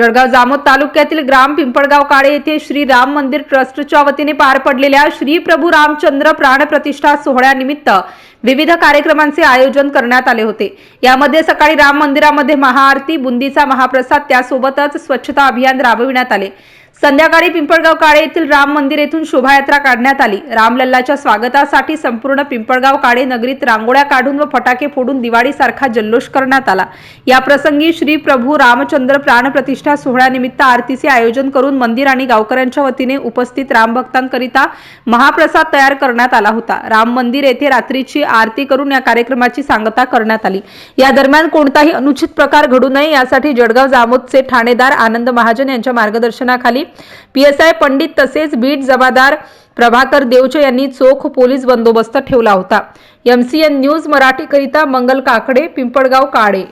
जळगाव जामोद तालुक्यातील ग्राम पिंपळगाव काळे येथे श्री राम मंदिर ट्रस्टच्या वतीने पार पडलेल्या श्री प्रभू रामचंद्र प्राणप्रतिष्ठा सोहळ्यानिमित्त विविध कार्यक्रमांचे आयोजन करण्यात आले होते. यामध्ये सकाळी राम मंदिरामध्ये महाआरती बुंदीचा महाप्रसाद त्यासोबतच स्वच्छता अभियान राबविण्यात आले. संध्याकाळी पिंपळगाव काळे येथील राम मंदिर येथून शोभायात्रा काढण्यात आली. रामलल्लाच्या स्वागतासाठी संपूर्ण पिंपळगाव काळे नगरीत रांगोळ्या काढून व फटाके फोडून दिवाळीसारखा जल्लोष करण्यात आला. या प्रसंगी श्री प्रभू रामचंद्र प्राणप्रतिष्ठा सोहळ्यानिमित्त आरतीचे आयोजन करून मंदिर आणि गावकऱ्यांच्या वतीने उपस्थित रामभक्तांकरिता महाप्रसाद तयार करण्यात आला होता. राम मंदिर येथे रात्रीची आरती करून या कार्यक्रमाची सांगता करण्यात आली. या दरम्यान कोणताही अनुचित प्रकार घडू नये यासाठी जळगाव जामोदचे ठाणेदार आनंद महाजन यांच्या मार्गदर्शनाखाली पीएसआय पंडित तसेच बीट जमादार प्रभाकर देवचे यांनी चोख पोलीस बंदोबस्त ठेवला होता. एमसीएन न्यूज मराठीकरिता मंगल काकडे पिंपळगाव काळे.